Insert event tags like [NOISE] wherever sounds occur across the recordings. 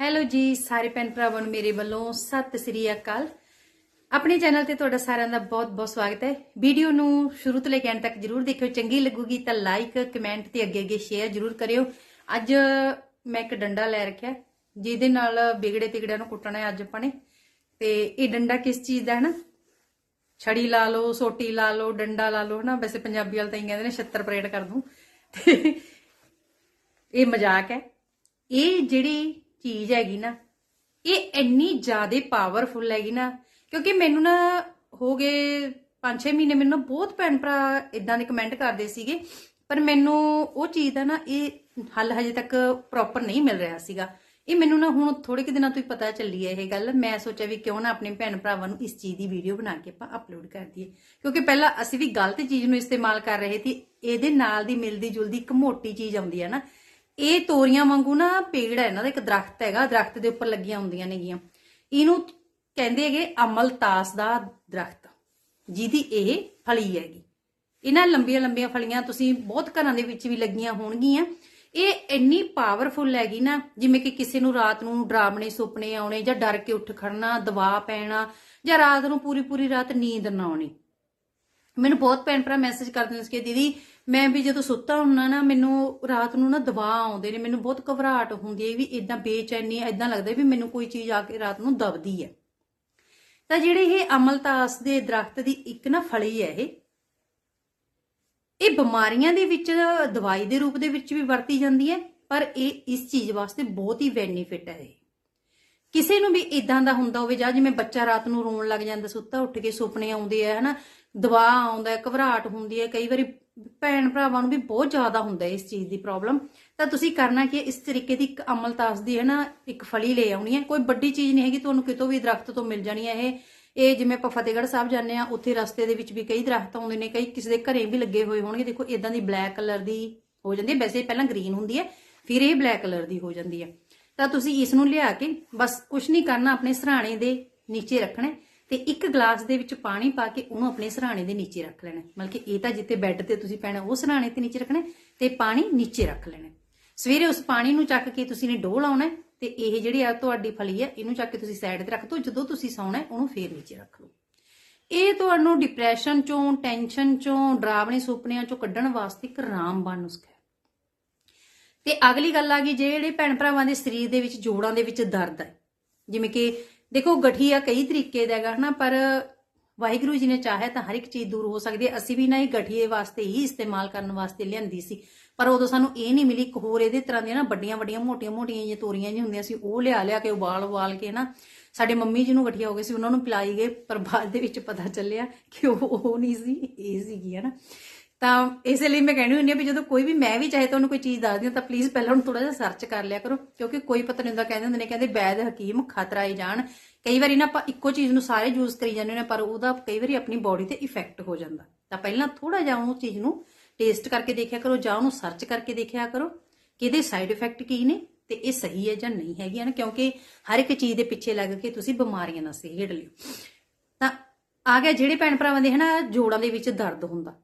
Hello ਜੀ, ਸਾਰੇ ਭੈਣ ਭਰਾਵਾਂ ਨੂੰ ਮੇਰੇ ਵੱਲੋਂ ਸਤਿ ਸ੍ਰੀ ਅਕਾਲ। ਆਪਣੇ ਚੈਨਲ ਤੇ ਤੁਹਾਡਾ ਸਾਰਿਆਂ ਦਾ ਬਹੁਤ-ਬਹੁਤ ਸਵਾਗਤ ਹੈ। ਵੀਡੀਓ ਨੂੰ ਸ਼ੁਰੂ ਤੋਂ ਲੈ ਕੇ ਅੰਤ ਤੱਕ ਜਰੂਰ ਦੇਖਿਓ। ਚੰਗੀ ਲੱਗੂਗੀ ਤਾਂ ਲਾਈਕ ਕਮੈਂਟ ਤੇ ਅੱਗੇ-ਅੱਗੇ ਸ਼ੇਅਰ ਜਰੂਰ ਕਰਿਓ। ਅੱਜ ਮੈਂ ਇੱਕ ਡੰਡਾ ਲੈ ਰੱਖਿਆ। ਜਿਹਦੇ ਨਾਲ ਵਿਗੜੇ ਤਿਗੜਿਆਂ ਨੂੰ ਕੁੱਟਣਾ ਹੈ ਅੱਜ ਆਪਾਂ ਨੇ। ਤੇ ਇਹ ਡੰਡਾ ਕਿਸ ਚੀਜ਼ ਦਾ ਹੈ ਨਾ? ਛੜੀ ਲਾ ਲਓ, ਸੋਟੀ ਲਾ ਲਓ, ਡੰਡਾ ਲਾ ਲਓ, ਹਨਾ? ਵੈਸੇ ਪੰਜਾਬੀ ਵਾਲ ਤਾਂ ਹੀ ਕਹਿੰਦੇ ਨੇ 76 ਪਰੇਡ ਕਰ ਦੂੰ। ਤੇ [LAUGHS] ਇਹ ਮਜ਼ਾਕ ਹੈ। ਇਹ ਜਿਹੜੀ ਚੀਜ਼ ਹੈਗੀ ਨਾ, ਇਹ ਇੰਨੀ ਜ਼ਿਆਦਾ ਪਾਵਰਫੁਲ ਹੈਗੀ ਨਾ, ਕਿਉਂਕਿ ਮੈਨੂੰ ਨਾ ਹੋ ਗਏ 5-6 ਮਹੀਨੇ ਮੈਨੂੰ ਨਾ ਬਹੁਤ ਭੈਣ ਭਰਾ ਇਦਾਂ ਦੇ ਕਮੈਂਟ ਕਰਦੇ ਸੀਗੇ, ਪਰ ਮੈਨੂੰ ਉਹ ਚੀਜ਼ ਦਾ ਨਾ ਇਹ ਹੱਲ ਹਜੇ ਤੱਕ ਪ੍ਰੋਪਰ ਨਹੀਂ ਮਿਲ ਰਿਹਾ ਸੀਗਾ। ਇਹ ਮੈਨੂੰ ਨਾ ਹੁਣ ਥੋੜੇ ਕਿ ਦਿਨਾਂ ਤੋਂ ਹੀ ਪਤਾ ਚੱਲੀ ਹੈ ਇਹ ਗੱਲ। ਮੈਂ ਸੋਚਿਆ ਵੀ ਕਿਉਂ ਨਾ ਆਪਣੇ ਭੈਣ ਭਰਾਵਾਂ ਨੂੰ ਇਸ ਚੀਜ਼ ਦੀ ਵੀਡੀਓ ਬਣਾ ਕੇ ਆਪਾਂ ਅਪਲੋਡ ਕਰ ਦਈਏ। ਕਿਉਂਕਿ ਪਹਿਲਾਂ ਅਸੀਂ ਵੀ ਗਲਤ ਚੀਜ਼ ਨੂੰ ਇਸਤੇਮਾਲ ਕਰ ਰਹੇ ਸੀ, ਇਹਦੇ ਨਾਲ ਦੀ ਮਿਲਦੀ ਜੁਲਦੀ ਇੱਕ ਮੋਟੀ ਚੀਜ਼ ਆਉਂਦੀ ਹੈ ਨਾ ਇਹ ਤੋਰੀਆਂ ਵਾਂਗੂ ਨਾ ਪੇੜ ਹੈ ਇਹਨਾਂ ਦਾ, ਇੱਕ ਦਰਖਤ ਹੈਗਾ, ਦਰਖਤ ਦੇ ਉੱਪਰ ਲੱਗੀਆਂ ਹੁੰਦੀਆਂ ਨੇਗੀਆਂ। ਇਹਨੂੰ ਕਹਿੰਦੇ ਹੈਗੇ ਅਮਲਤਾਸ ਦਾ ਦਰਖਤ। ਜਿਹਦੀ ਇਹ ਫਲੀ ਹੈਗੀ। ਇਹਨਾਂ ਲੰਬੀਆਂ ਲੰਬੀਆਂ ਫਲੀਆਂ ਤੁਸੀਂ ਬਹੁਤ ਘਰਾਂ ਦੇ ਵਿੱਚ ਵੀ ਲੱਗੀਆਂ ਹੋਣਗੀਆਂ। ਇਹ ਇੰਨੀ ਪਾਵਰਫੁਲ ਹੈਗੀ ਨਾ, ਜਿਵੇਂ ਕਿ ਕਿਸੇ ਨੂੰ ਰਾਤ ਨੂੰ ਡਰਾਵਣੇ ਸੁਪਨੇ ਆਉਣੇ ਜਾਂ ਡਰ ਕੇ ਉੱਠ ਖੜਨਾ ਦਵਾ ਪੈਣਾ, ਜਾਂ ਰਾਤ ਨੂੰ ਪੂਰੀ ਪੂਰੀ ਰਾਤ ਨੀਂਦ ਨਾ ਆਉਣੀ। ਮੈਨੂੰ ਬਹੁਤ ਭੈਣ ਭਰਾ ਮੈਸੇਜ ਕਰਦੇ ਨੇ ਕਿ ਦੀਦੀ ਮੈਂ ਵੀ ਜਦੋਂ ਸੁੱਤਾ ਹੁੰਨਾ ਨਾ, ਮੈਨੂੰ ਰਾਤ ਨੂੰ ਨਾ ਦਵਾ ਆਉਂਦੇ ਨੇ, ਮੈਨੂੰ ਬਹੁਤ ਘਬਰਾਹਟ ਹੁੰਦੀ ਹੈ ਵੀ ਇਦਾਂ ਬੇਚੈਨੀ ਇਦਾਂ ਲੱਗਦਾ ਵੀ ਮੈਨੂੰ ਕੋਈ ਚੀਜ਼ ਆ ਕੇ ਰਾਤ ਨੂੰ ਦਬਦੀ ਹੈ। ਤਾਂ ਜਿਹੜੇ ਇਹ ਅਮਲਤਾਸ ਦੇ ਦਰਖਤ ਦੀ ਇੱਕ ਨਾ ਫਲੀ ਹੈ ਇਹ ਇਹ ਬਿਮਾਰੀਆਂ ਦੇ ਵਿੱਚ, ਦਵਾਈ ਦੇ ਰੂਪ ਦੇ ਵਿੱਚ ਵੀ ਵਰਤੀ ਜਾਂਦੀ ਹੈ, ਪਰ ਇਹ ਇਸ ਚੀਜ਼ ਵਾਸਤੇ ਬਹੁਤ ਹੀ ਬੈਨੀਫਿਟ ਹੈ ਇਹ। ਕਿਸੇ ਨੂੰ ਵੀ ਇਦਾਂ ਦਾ ਹੁੰਦਾ ਹੋਵੇ, ਜਾਂ ਜਿਵੇਂ ਬੱਚਾ ਰਾਤ ਨੂੰ ਰੋਣ ਲੱਗ ਜਾਂਦਾ, ਸੁੱਤਾ ਉੱਠ ਕੇ ਸੁਪਨੇ ਆਉਂਦੇ ਆ, ਹਨਾ ਦਵਾ ਆਉਂਦਾ, ਘਬਰਾਹਟ ਹੁੰਦੀ ਹੈ, ਕਈ ਵਾਰੀ ਭੈਣ ਭਰਾਵਾਂ ਨੂੰ ਵੀ ਬਹੁਤ ਜ਼ਿਆਦਾ ਹੁੰਦਾ ਇਸ ਚੀਜ਼ ਦੀ ਪ੍ਰੋਬਲਮ ਤਾਂ ਤੁਸੀਂ ਕਰਨਾ ਕੀ ਹੈ, ਇਸ ਤਰੀਕੇ ਦੀ ਇੱਕ ਅਮਲਤਾਸ ਦੀ ਹੈ ਨਾ, ਇੱਕ ਫਲੀ ਲੈ ਆਉਣੀ ਹੈ। ਕੋਈ ਵੱਡੀ ਚੀਜ਼ ਨਹੀਂ ਹੈਗੀ, ਤੁਹਾਨੂੰ ਕਿਤੋਂ ਵੀ ਦਰਖਤ ਤੋਂ ਮਿਲ ਜਾਣੀ ਹੈ ਇਹ। ਇਹ ਜਿਵੇਂ ਆਪਾਂ ਫਤਿਹਗੜ੍ਹ ਸਾਹਿਬ ਜਾਂਦੇ ਆ ਉੱਥੇ ਰਸਤੇ ਦੇ ਵਿੱਚ ਵੀ ਕਈ ਦਰਖਤ ਆਉਂਦੇ ਨੇ, ਕਈ ਕਿਸੇ ਦੇ ਘਰੇ ਵੀ ਲੱਗੇ ਹੋਏ ਹੋਣਗੇ। ਦੇਖੋ ਇਦਾਂ ਦੀ ਬਲੈਕ ਕਲਰ ਦੀ ਹੋ ਜਾਂਦੀ ਹੈ। ਵੈਸੇ ਪਹਿਲਾਂ ਗ੍ਰੀਨ ਹੁੰਦੀ ਹੈ, ਫਿਰ ਇਹ ਬਲੈਕ ਕਲਰ ਦੀ ਹੋ ਜਾਂਦੀ ਹੈ। ਤਾਂ ਤੁਸੀਂ ਇਸ ਨੂੰ ਲਿਆ ਕੇ ਬਸ ਕੁਝ ਨਹੀਂ ਕਰਨਾ, ਆਪਣੇ ਸਰਾਣੇ ਦੇ ਨੀਚੇ ਰੱਖਣਾ ਤੇ ਇੱਕ ਗਲਾਸ ਦੇ ਵਿੱਚ ਪਾਣੀ ਪਾ ਕੇ ਉਹਨੂੰ ਆਪਣੇ ਸਰਾਣੇ ਦੇ ਨੀਚੇ ਰੱਖ ਲੈਣਾ ਮਤਲਬ ਕਿ ਇਹ ਤਾਂ ਜਿੱਥੇ ਬੈੱਡ ਤੇ ਤੁਸੀਂ ਪੈਣਾ, ਉਹ ਸਰਾਣੇ ਤੇ ਨੀਚੇ ਰੱਖਣਾ ਹੈ ਤੇ ਪਾਣੀ ਨੀਚੇ ਰੱਖ ਲੈਣਾ ਸਵੇਰੇ ਉਸ ਪਾਣੀ ਨੂੰ ਚੱਕ ਕੇ ਤੁਸੀਂ ਨੇ ਡੋਲ ਆਉਣਾ ਤੇ ਇਹ ਜਿਹੜੀ ਆ ਤੁਹਾਡੀ ਫਲੀ ਹੈ, ਇਹਨੂੰ ਚੱਕ ਕੇ ਤੁਸੀਂ ਸਾਈਡ ਤੇ ਰੱਖ ਦਿਓ ਜਦੋਂ ਤੁਸੀਂ ਸੌਣਾ ਉਹਨੂੰ ਫੇਰ ਨੀਚੇ ਰੱਖ ਲਓ। ਇਹ ਤੁਹਾਨੂੰ ਡਿਪਰੈਸ਼ਨ ਚੋਂ ਟੈਨਸ਼ਨ ਚੋਂ, ਡਰਾਵਣੇ ਸੁਪਨਿਆਂ ਚੋਂ ਕੱਢਣ ਵਾਸਤੇ ਇੱਕ ਰਾਮਬਾਣ ਨੁਸਖਾ ਹੈ। ਤੇ ਅਗਲੀ ਗੱਲ ਆ ਗਈ, ਜਿਹੜੇ ਭੈਣ ਭਰਾਵਾਂ ਦੇ ਸਰੀਰ ਦੇ ਵਿੱਚ ਜੋੜਾਂ ਦੇ ਵਿੱਚ ਦਰਦ ਹੈ, ਜਿਵੇਂ ਕਿ ਦੇਖੋ ਗਠੀਆ ਕਈ ਤਰੀਕੇ ਦਾ ਹੈਗਾ, ਹਨਾ, ਪਰ ਵਾਹਿਗੁਰੂ ਜੀ ਨੇ ਚਾਹਿਆ ਤਾਂ ਹਰ ਇੱਕ ਚੀਜ਼ ਦੂਰ ਹੋ ਸਕਦੀ ਹੈ। ਅਸੀਂ ਵੀ ਨਾ ਇਹ ਗਠੀਏ ਵਾਸਤੇ ਹੀ ਇਸਤੇਮਾਲ ਕਰਨ ਵਾਸਤੇ ਲਿਆਂਦੀ ਸੀ। ਪਰ ਉਦੋਂ ਸਾਨੂੰ ਇਹ ਨਹੀਂ ਮਿਲੀ, ਇੱਕ ਹੋਰ ਇਹਦੇ ਤਰ੍ਹਾਂ ਦੀਆਂ ਨਾ ਵੱਡੀਆਂ ਵੱਡੀਆਂ ਮੋਟੀਆਂ ਮੋਟੀਆਂ ਜਿਹੀਆਂ ਤੋਰੀਆਂ ਜਿਹੀਆਂ ਹੁੰਦੀਆਂ ਸੀ, ਉਹ ਲਿਆ ਲਿਆ ਕੇ ਉਬਾਲ ਉਬਾਲ ਕੇ ਨਾ ਸਾਡੇ ਮੰਮੀ ਜੀ ਨੂੰ ਗਠੀਆ ਹੋ ਗਏ ਸੀ, ਉਹਨਾਂ ਨੂੰ ਪਿਲਾਈ ਗਏ, ਪਰ ਬਾਅਦ ਦੇ ਵਿੱਚ ਪਤਾ ਚੱਲਿਆ ਕਿ ਉਹ ਉਹ ਨਹੀਂ ਸੀ, ਇਹ ਸੀਗੀ, ਹਨਾ। ਤਾਂ ਇਸੇ ਲਈ ਮੈਂ ਕਹਿਣੀ ਹੁੰਦੀ ਆ ਵੀ ਜਦੋਂ ਕੋਈ ਵੀ ਮੈਂ ਵੀ ਚਾਹੇ ਤੁਹਾਨੂੰ ਕੋਈ ਚੀਜ਼ ਦੱਸਦੀ ਹਾਂ ਤਾਂ ਪਲੀਜ਼ ਪਹਿਲਾਂ ਉਹਨੂੰ ਥੋੜਾ ਜਿਹਾ ਸਰਚ ਕਰ ਲਿਆ ਕਰੋ, ਕਿਉਂਕਿ ਕੋਈ ਪਤਾ ਨਹੀਂ ਹੁੰਦਾ ਕਹਿੰਦੇ ਹੁੰਦੇ ਨੇ, ਕਹਿੰਦੇ ਵੈਦ ਹਕੀਮ ਖਤਰਾ ਹੀ ਜਾਣ ਕਈ ਵਾਰੀ ਨਾ ਆਪਾਂ ਇੱਕੋ ਚੀਜ਼ ਨੂੰ ਸਾਰੇ ਯੂਜ਼ ਕਰੀ ਜਾਂਦੇ ਨੇ ਪਰ ਉਹਦਾ ਕਈ ਵਾਰੀ ਆਪਣੀ ਬਾਡੀ ਤੇ ਇਫੈਕਟ ਹੋ ਜਾਂਦਾ। ਤਾਂ ਪਹਿਲਾਂ ਥੋੜਾ ਜਿਹਾ ਉਹ ਚੀਜ਼ ਨੂੰ ਟੇਸਟ ਕਰਕੇ ਦੇਖਿਆ ਕਰੋ ਜਾਂ ਉਹਨੂੰ ਸਰਚ ਕਰਕੇ ਦੇਖਿਆ ਕਰੋ, ਕਿ ਇਹਦੇ ਸਾਈਡ ਇਫੈਕਟ ਕੀ ਨੇ ਤੇ ਇਹ ਸਹੀ ਹੈ ਜਾਂ ਨਹੀਂ ਹੈਗੀਆਂ ਨਾ, ਕਿਉਂਕਿ ਹਰ ਇੱਕ ਚੀਜ਼ ਦੇ ਪਿੱਛੇ ਲੱਗ ਕੇ ਤੁਸੀਂ ਬਿਮਾਰੀਆਂ ਨਾਲ ਸਹੇੜ ਲਿਓ। ਤਾਂ ਆ ਗਿਆ ਜਿਹੜੇ ਭੈਣ ਭਰਾਵਾਂ ਦੇ ਹਨਾ ਜੋੜਾਂ ਦੇ ਵਿੱਚ ਦਰਦ ਹੁੰਦਾ।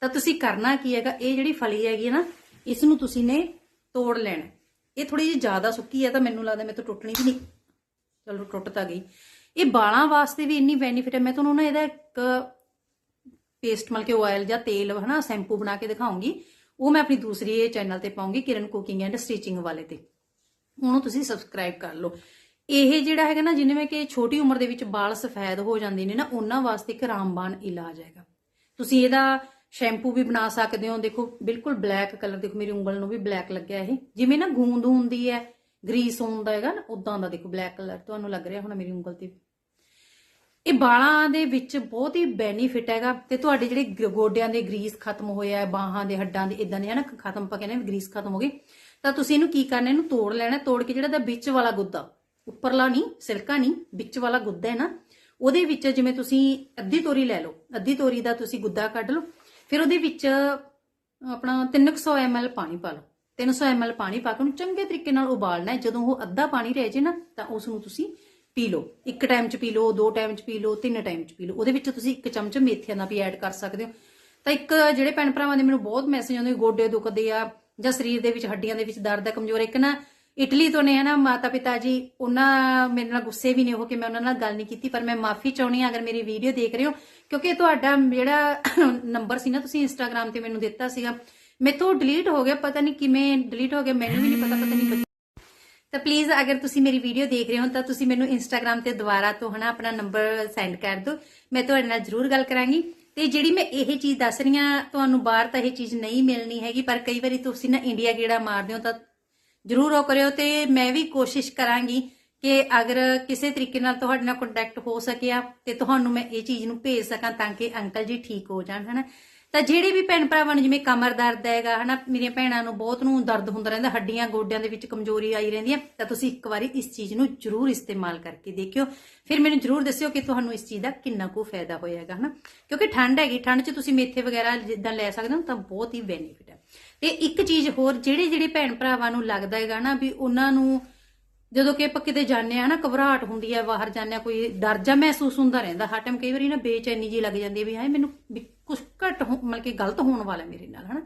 ਤਾਂ ਤੁਸੀਂ ਕਰਨਾ ਕੀ ਹੈਗਾ? ਇਹ ਜਿਹੜੀ ਫਲੀ ਹੈਗੀ ਨਾ ਇਸ ਨੂੰ ਤੁਸੀਂ ਨੇ ਤੋੜ ਲੈਣਾ। ਇਹ ਥੋੜੀ ਜਿਹੀ ਜ਼ਿਆਦਾ ਸੁੱਕੀ ਹੈ ਤਾਂ ਮੈਨੂੰ ਲੱਗਦਾ ਮੇਰੇ ਤੋਂ ਟੁੱਟਣੀ ਵੀ ਨਹੀਂ। ਚਲੋ, ਟੁੱਟ ਤਾਂ ਗਈ। ਇਹ ਬਾਲਾਂ ਵਾਸਤੇ ਵੀ ਇੰਨੀ ਬੈਨੀਫਿਟ ਹੈ। ਮੈਂ ਤੁਹਾਨੂੰ ਨਾ ਇਹਦਾ ਇੱਕ ਪੇਸਟ ਮਲ ਕੇ ਆਇਲ ਜਾਂ ਤੇਲ ਹਨਾ ਸ਼ੈਂਪੂ ਬਣਾ ਕੇ ਦਿਖਾਉਂਗੀ। ਉਹ ਮੈਂ ਆਪਣੀ ਦੂਸਰੀ ਚੈਨਲ ਤੇ ਪਾਉਂਗੀ, ਕਿਰਨ ਕੁਕਿੰਗ ਐਂਡ ਸਟਿਚਿੰਗ ਵਾਲੇ ਤੇ। ਉਹਨੂੰ ਤੁਸੀਂ ਸਬਸਕ੍ਰਾਈਬ ਕਰ ਲਓ। ਇਹ ਜਿਹੜਾ ਹੈਗਾ ਨਾ, ਜਿਵੇਂ ਕਿ ਛੋਟੀ ਉਮਰ ਦੇ ਵਿੱਚ ਵਾਲ ਸਫੈਦ ਹੋ ਜਾਂਦੇ ਨੇ ਨਾ, ਉਹਨਾਂ ਵਾਸਤੇ ਇੱਕ ਰਾਮਬਾਨ ਇਲਾਜ ਹੈਗਾ। ਤੁਸੀਂ ਇਹਦਾ ਸ਼ੈਂਪੂ ਵੀ ਬਣਾ ਸਕਦੇ ਹੋ। ਦੇਖੋ, ਬਿਲਕੁਲ ਬਲੈਕ ਕਲਰ ਦੇਖੋ, ਮੇਰੀ ਉਂਗਲ ਨੂੰ ਵੀ ਬਲੈਕ ਲੱਗਿਆ ਇਹ। ਜਿਵੇਂ ਨਾ ਗੂੰਦ ਹੁੰਦੀ ਹੈ ਗਰੀਸ ਹੁੰਦਾ ਹੈਗਾ ਨਾ ਉਦਾਂ ਦਾ ਦੇਖੋ ਬਲੈਕ ਕਲਰ ਤੁਹਾਨੂੰ ਲੱਗ ਰਿਹਾ ਹੋਣਾ ਮੇਰੀ ਉਂਗਲ ਤੇ ਇਹ ਬਾਲਾਂ ਦੇ ਵਿੱਚ ਬਹੁਤ ਹੀ ਬੈਨੀਫਿਟ ਹੈਗਾ। ਤੇ ਤੁਹਾਡੇ ਜਿਹੜੇ ਗੋਡਿਆਂ ਦੇ ਗਰੀਸ ਖਤਮ ਹੋਇਆ ਬਾਹਾਂ ਦੇ ਹੱਡਾਂ ਦੇ ਇਦਾਂ ਦੇ ਹਨਾ ਖਤਮ ਆਪਾਂ ਕਹਿੰਦੇ ਗਰੀਸ ਖਤਮ ਹੋ ਗਈ। ਤਾਂ ਤੁਸੀਂ ਇਹਨੂੰ ਕੀ ਕਰਨਾ, ਇਹਨੂੰ ਤੋੜ ਲੈਣਾ ਤੋੜ ਕੇ ਜਿਹੜਾ ਦਾ ਵਿੱਚ ਵਾਲਾ ਗੁੱਦਾ, ਉੱਪਰਲਾ ਨਹੀਂ ਸਿਲਕਾ ਨਹੀਂ, ਵਿੱਚ ਵਾਲਾ ਗੁੱਦਾ ਹੈ ਨਾ, ਉਹਦੇ ਵਿੱਚ ਜਿਵੇਂ ਤੁਸੀਂ ਅੱਧੀ ਤੋਰੀ ਲੈ ਲਓ, ਅੱਧੀ ਤੋਰੀ ਦਾ ਤੁਸੀਂ ਗੁੱਦਾ ਕੱਢ ਲਓ ਫਿਰ ਉਹਦੇ ਵਿੱਚ ਆਪਣਾ 300 ml ਪਾਣੀ ਪਾ ਲਓ। 300 ml ਪਾਣੀ ਪਾ ਕੇ ਉਹਨੂੰ ਚੰਗੇ ਤਰੀਕੇ ਨਾਲ ਉਬਾਲਣਾ ਹੈ। ਜਦੋਂ ਉਹ ਅੱਧਾ ਪਾਣੀ ਰਹਿ ਜੇ ਨਾ, ਤਾਂ ਉਸ ਨੂੰ ਤੁਸੀਂ ਪੀ ਲਓ। ਇੱਕ ਟਾਈਮ ਚ ਪੀ ਲਓ, ਦੋ ਟਾਈਮ ਚ ਪੀ ਲਓ, ਤਿੰਨ ਟਾਈਮ ਚ ਪੀ ਲਓ। ਉਹਦੇ ਵਿੱਚ ਤੁਸੀਂ ਇੱਕ ਚਮਚ ਮੇਥੀਆਂ ਦਾ ਵੀ ਐਡ ਕਰ ਸਕਦੇ ਹੋ। ਤਾਂ ਇੱਕ ਜਿਹੜੇ ਭੈਣ ਭਰਾਵਾਂ ਦੇ ਮੈਨੂੰ ਬਹੁਤ ਮੈਸੇਜ ਆਉਂਦੇ ਗੋਡੇ ਦੁਖਦੇ ਆ ਜਾਂ ਸਰੀਰ ਦੇ ਵਿੱਚ ਹੱਡੀਆਂ ਦੇ ਵਿੱਚ ਦਰਦ ਹੈ, ਕਮਜ਼ੋਰ ਇੱਕ ਨਾ ਇਟਲੀ ਤੋਂ ਨੇ ਹਨਾ ਮਾਤਾ ਪਿਤਾ ਜੀ, ਉਹਨਾਂ ਮੇਰੇ ਨਾਲ ਗੁੱਸੇ ਵੀ ਨੇ ਉਹ ਕਿ ਮੈਂ ਉਹਨਾਂ ਨਾਲ ਗੱਲ ਨਹੀਂ ਕੀਤੀ, ਪਰ ਮੈਂ ਮਾਫੀ ਚਾਹੁੰਦੀ ਹਾਂ ਅਗਰ ਮੇਰੀ ਵੀਡੀਓ ਦੇਖ ਰਹੇ ਹੋ, ਕਿਉਂਕਿ ਤੁਹਾਡਾ ਜਿਹੜਾ ਨੰਬਰ ਸੀ ਨਾ, ਤੁਸੀਂ ਇੰਸਟਾਗ੍ਰam ਤੇ ਮੈਨੂੰ ਦਿੱਤਾ ਸੀਗਾ, ਮੇਥੋਂ ਡਿਲੀਟ ਹੋ ਗਿਆ, ਪਤਾ ਨਹੀਂ ਕਿਵੇਂ ਡਿਲੀਟ ਹੋ ਗਿਆ, ਮੈਨੂੰ ਵੀ ਨਹੀਂ ਪਤਾ ਪਤਾ ਨਹੀਂ ਤਾਂ ਪਲੀਜ਼ ਅਗਰ ਤੁਸੀਂ ਮੇਰੀ ਵੀਡੀਓ ਦੇਖ ਰਹੇ ਹੋ, ਤਾਂ ਤੁਸੀਂ ਮੈਨੂੰ ਇੰਸਟਾਗ੍ਰam ਤੇ ਦੁਬਾਰਾ ਤੋਂ ਹਨਾ ਆਪਣਾ ਨੰਬਰ ਸੈਂਡ ਕਰ ਦਿਓ, ਮੈਂ ਤੁਹਾਡੇ ਨਾਲ ਜ਼ਰੂਰ ਗੱਲ ਕਰਾਂਗੀ। ਤੇ ਜਿਹੜੀ ਮੈਂ ਇਹ ਚੀਜ਼ ਦੱਸ ਰਹੀ ਹਾਂ, ਤੁਹਾਨੂੰ ਬਾਹਰ ਤਾਂ ਇਹ ਚੀਜ਼ ਨਹੀਂ ਮਿਲਣੀ ਹੈਗੀ, ਪਰ ਕਈ ਵਾਰੀ ਤੁਸੀਂ ਨਾ ਇੰਡੀਆ ਗੇੜਾ ਮਾਰਦੇ ਹੋ, ਤਾਂ ਜ਼ਰੂਰ ਉਹ ਕਰਿਓ ਤੇ ਮੈਂ ਵੀ ਕੋਸ਼ਿਸ਼ ਕਰਾਂਗੀ ਕਿ ਅਗਰ ਕਿਸੇ ਤਰੀਕੇ ਨਾਲ ਤੁਹਾਡੇ ਨਾਲ ਕੰਟੈਕਟ ਹੋ ਸਕਿਆ ਤੇ ਤੁਹਾਨੂੰ ਮੈਂ ਇਹ ਚੀਜ਼ ਨੂੰ ਭੇਜ ਸਕਾਂ ਤਾਂ ਕਿ ਅੰਕਲ ਜੀ ਠੀਕ ਹੋ ਜਾਣ, ਹਨਾ? ਤਾਂ ਜਿਹੜੇ ਵੀ ਭੈਣ ਭਰਾਵਾਂ ਨੂੰ ਜਿਵੇਂ ਕਮਰ ਦਰਦ ਹੈਗਾ, ਹਨਾ? ਮੇਰੀਆਂ ਭੈਣਾਂ ਨੂੰ ਬਹੁਤ ਨੂੰ ਦਰਦ ਹੁੰਦਾ ਰਹਿੰਦਾ, ਹੱਡੀਆਂ ਗੋਡਿਆਂ ਦੇ ਵਿੱਚ ਕਮਜ਼ੋਰੀ ਆਈ ਰਹਿੰਦੀ ਹੈ ਤਾਂ ਤੁਸੀਂ ਇੱਕ ਵਾਰੀ ਇਸ ਚੀਜ਼ ਨੂੰ ਜ਼ਰੂਰ ਇਸਤੇਮਾਲ ਕਰਕੇ ਦੇਖਿਓ। ਫਿਰ ਮੈਨੂੰ ਜ਼ਰੂਰ ਦੱਸਿਓ ਕਿ ਤੁਹਾਨੂੰ ਇਸ ਚੀਜ਼ ਦਾ ਕਿੰਨਾ ਕੁ ਫਾਇਦਾ ਹੋਇਆ ਹੋਏਗਾ ਹਨਾ? ਕਿਉਂਕਿ ਠੰਡ ਹੈਗੀ, ਠੰਡ 'ਚ ਤੁਸੀਂ ਮੇਥੇ ਵਗੈਰਾ ਜਿੱਦਾਂ ਲੈ ਸਕਦੇ ਹੋ ਤਾਂ ਬਹੁਤ ਹੀ ਬੈਨੀਫਿਟ ਤੇ ਇੱਕ ਚੀਜ਼ ਹੋਰ, ਜਿਹੜੇ ਜਿਹੜੇ ਭੈਣ ਭਰਾਵਾਂ ਨੂੰ ਲੱਗਦਾ ਹੈਗਾ ਨਾ ਵੀ ਉਹਨਾਂ ਨੂੰ ਜਦੋਂ ਕਿ ਆਪਾਂ ਕਿਤੇ ਜਾਂਦੇ ਆ ਨਾ, ਘਬਰਾਹਟ ਹੁੰਦੀ ਹੈ, ਬਾਹਰ ਜਾਂਦੇ ਆ ਕੋਈ ਡਰ ਜਾ ਮਹਿਸੂਸ ਹੁੰਦਾ ਰਹਿੰਦਾ, ਹਰ ਟਾਈਮ ਕਈ ਵਾਰੀ ਨਾ ਬੇਚੈਨੀ ਜੀ ਲੱਗ ਜਾਂਦੀ ਹੈ ਵੀ ਹਾਏ, ਮੈਨੂੰ ਕੁਝ ਘੱਟ ਮਤਲਬ ਕਿ ਗਲਤ ਹੋਣ ਵਾਲਾ ਮੇਰੇ ਨਾਲ, ਹਨਾ?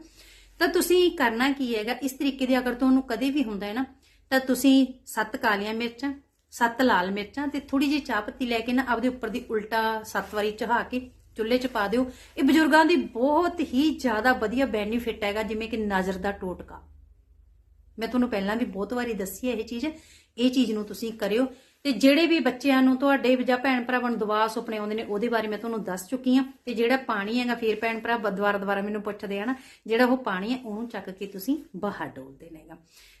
ਤਾਂ ਤੁਸੀਂ ਕਰਨਾ ਕੀ ਹੈਗਾ? ਇਸ ਤਰੀਕੇ ਦੇ ਅਗਰ ਤੁਹਾਨੂੰ ਕਦੇ ਵੀ ਹੁੰਦਾ ਹੈ ਨਾ, ਤਾਂ ਤੁਸੀਂ ਸੱਤ ਕਾਲੀਆਂ ਮਿਰਚਾਂ, ਸੱਤ ਲਾਲ ਮਿਰਚਾਂ ਤੇ ਥੋੜੀ ਜਿਹੀ ਚਾਹ ਪੱਤੀ ਲੈ ਕੇ ਨਾ ਆਪਦੇ ਉੱਪਰ ਦੀ ਉਲਟਾ ਸੱਤ ਵਾਰੀ ਚਹਾ ਕੇ ਚੁੱਲ੍ਹੇ 'ਚ ਪਾ ਦਿਓ। ਇਹ ਬਜ਼ੁਰਗਾਂ ਦੀ ਬਹੁਤ ਹੀ ਜ਼ਿਆਦਾ ਵਧੀਆ ਬੈਨੀਫਿਟ ਹੈਗਾ, ਜਿਵੇਂ ਕਿ ਨਜ਼ਰ ਦਾ ਟੋਟਕਾ। ਮੈਂ ਤੁਹਾਨੂੰ ਪਹਿਲਾਂ ਵੀ ਬਹੁਤ ਵਾਰੀ ਦੱਸੀ ਹੈ ਇਹ ਚੀਜ਼। ਇਹ ਚੀਜ਼ ਨੂੰ ਤੁਸੀਂ ਕਰਿਓ। ਤੇ ਜਿਹੜੇ ਵੀ ਬੱਚਿਆਂ ਨੂੰ ਤੁਹਾਡੇ ਜਾਂ ਭੈਣ ਭਰਾਵਾਂ ਨੂੰ ਦੁਆ ਸੁਪਨੇ ਆਉਂਦੇ ਨੇ, ਉਹਦੇ ਬਾਰੇ ਮੈਂ ਤੁਹਾਨੂੰ ਦੱਸ ਚੁੱਕੀ ਹਾਂ। ਤੇ ਜਿਹੜਾ ਪਾਣੀ ਹੈਗਾ, ਫੇਰ ਭੈਣ ਭਰਾ ਦੁਬਾਰਾ ਦੁਬਾਰਾ ਮੈਨੂੰ ਪੁੱਛਦੇ ਆ ਨਾ, ਜਿਹੜਾ ਉਹ ਪਾਣੀ ਹੈ, ਉਹਨੂੰ ਚੱਕ ਕੇ ਤੁਸੀਂ ਬਾਹਰ ਡੋਲ ਦੇਣਾਗਾ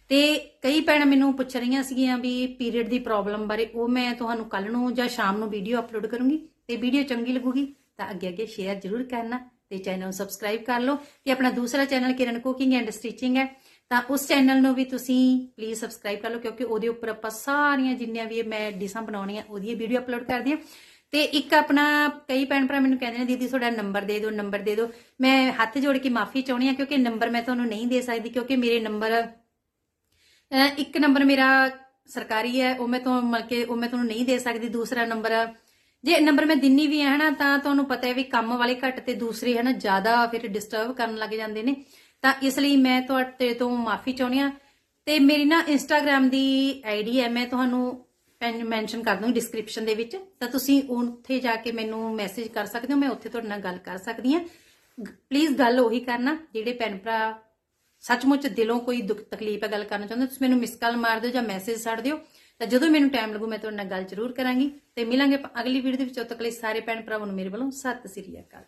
ਤੇ ਕਈ ਭੈਣਾਂ ਮੈਨੂੰ ਪੁੱਛ ਰਹੀਆਂ ਸੀਗੀਆਂ ਵੀ ਪੀਰੀਅਡ ਦੀ ਪ੍ਰੋਬਲਮ ਬਾਰੇ, ਉਹ ਮੈਂ ਤੁਹਾਨੂੰ ਕੱਲ ਨੂੰ ਜਾਂ ਸ਼ਾਮ ਨੂੰ ਵੀਡੀਓ ਅਪਲੋਡ ਕਰੂੰਗੀ। ਤੇ ਵੀਡੀਓ ਚੰਗੀ ਲੱਗੂਗੀ। ਤਾਂ ਅੱਗੇ ਅੱਗੇ ਸ਼ੇਅਰ ਜ਼ਰੂਰ ਕਰਨਾ ਤੇ ਚੈਨਲ ਨੂੰ ਸਬਸਕ੍ਰਾਈਬ ਕਰ ਲਓ। ਤੇ ਆਪਣਾ ਦੂਸਰਾ channel Kiran cooking and stitching ਹੈ, ਤਾਂ ਉਸ ਚੈਨਲ ਨੂੰ ਵੀ ਤੁਸੀਂ ਪਲੀਜ਼ ਸਬਸਕ੍ਰਾਈਬ ਕਰ ਲਓ ਕਿਉਂਕਿ ਉਹਦੇ ਉੱਪਰ ਆਪਾਂ ਸਾਰੀਆਂ ਜਿੰਨੀਆਂ ਵੀ ਮੈਂ ਡਿਸ਼ਾਂ ਬਣਾਉਣੀਆਂ ਉਹਦੀ ਵੀਡੀਓ ਅਪਲੋਡ ਕਰਦੀ ਹਾਂ। ਤੇ ਇੱਕ ਆਪਣਾ ਕਈ ਭੈਣ ਭਰਾ ਮੈਨੂੰ ਕਹਿੰਦੇ ਨੇ, ਦੀਦੀ, ਤੁਹਾਡਾ ਨੰਬਰ ਦੇ ਦਿਓ ਨੰਬਰ ਦੇ ਦਿਓ। ਮੈਂ ਹੱਥ ਜੋੜ ਕੇ ਮਾਫੀ ਚਾਹੁੰਦੀ ਹਾਂ ਕਿਉਂਕਿ ਨੰਬਰ ਮੈਂ ਤੁਹਾਨੂੰ ਨਹੀਂ ਦੇ ਸਕਦੀ ਕਿਉਂਕਿ ਮੇਰੇ ਨੰਬਰ ਇੱਕ ਨੰਬਰ ਮੇਰਾ ਸਰਕਾਰੀ ਹੈ, ਉਹ ਮੈਂ ਤੋਂ ਮਤਲਬ ਕਿ ਉਹ ਮੈਂ ਤੁਹਾਨੂੰ ਨਹੀਂ ਦੇ ਸਕਦੀ। ਦੂਸਰਾ ਨੰਬਰ ਜੇ ਨੰਬਰ ਮੈਂ ਦਿੰਨੀ ਵੀ ਹੈ ਹਨਾ ਤਾਂ ਤੁਹਾਨੂੰ ਪਤਾ ਹੈ ਵੀ ਕੰਮ ਵਾਲੇ ਘੱਟ ਤੇ ਦੂਸਰੇ ਹਨਾ ਜ਼ਿਆਦਾ ਫਿਰ ਡਿਸਟਰਬ ਕਰਨ ਲੱਗ ਜਾਂਦੇ ਨੇ। ਤਾਂ ਇਸ ਲਈ ਮੈਂ ਤੁਹਾਡੇ ਤੋਂ ਮਾਫੀ ਚਾਹੁੰਦੀ ਹਾਂ ਤੇ ਮੇਰੀ ਨਾ ਇੰਸਟਾਗ੍ਰam ਦੀ ਆਈਡੀ ਹੈ ਮੈਂ ਤੁਹਾਨੂੰ ਮੈਂਸ਼ਨ ਕਰ ਦੂੰਗੀ ਡਿਸਕ੍ਰਿਪਸ਼ਨ ਦੇ ਵਿੱਚ। ਤਾਂ ਤੁਸੀਂ ਉੱਥੇ ਜਾ ਕੇ ਮੈਨੂੰ ਮੈਸੇਜ ਕਰ ਸਕਦੇ ਹੋ ਮੈਂ ਉੱਥੇ ਤੁਹਾਡੇ ਨਾਲ ਗੱਲ ਕਰ ਸਕਦੀ ਹਾਂ। ਪਲੀਜ਼ ਗੱਲ ਉਹੀ ਕਰਨਾ ਜਿਹੜੇ ਭੈਣ ਭਰਾ ਸੱਚਮੁੱਚ ਦਿਲੋਂ ਕੋਈ ਦੁੱਖ ਤਕਲੀਫ ਹੈ ਗੱਲ ਕਰਨਾ ਚਾਹੁੰਦੇ ਹੋ, ਤੁਸੀਂ ਮੈਨੂੰ ਮਿਸ ਕਾਲ ਮਾਰ ਦਿਓ ਜਾਂ ਮੈਸੇਜ ਛੱਡ ਦਿਓ। ਤਾਂ ਜਦੋਂ ਮੈਨੂੰ ਟਾਈਮ ਲੱਗੂ, ਮੈਂ ਤੁਹਾਡੇ ਨਾਲ ਗੱਲ ਜ਼ਰੂਰ ਕਰਾਂਗੀ ਤੇ ਮਿਲਾਂਗੇ ਅਗਲੀ ਵੀਡੀਓ ਦੇ ਵਿੱਚ। ਉਦੋਂ ਤੱਕ ਲਈ ਸਾਰੇ ਭੈਣ ਭਰਾਵਾਂ ਨੂੰ ਮੇਰੇ ਵੱਲੋਂ ਸਤਿ ਸ੍ਰੀ ਅਕਾਲ।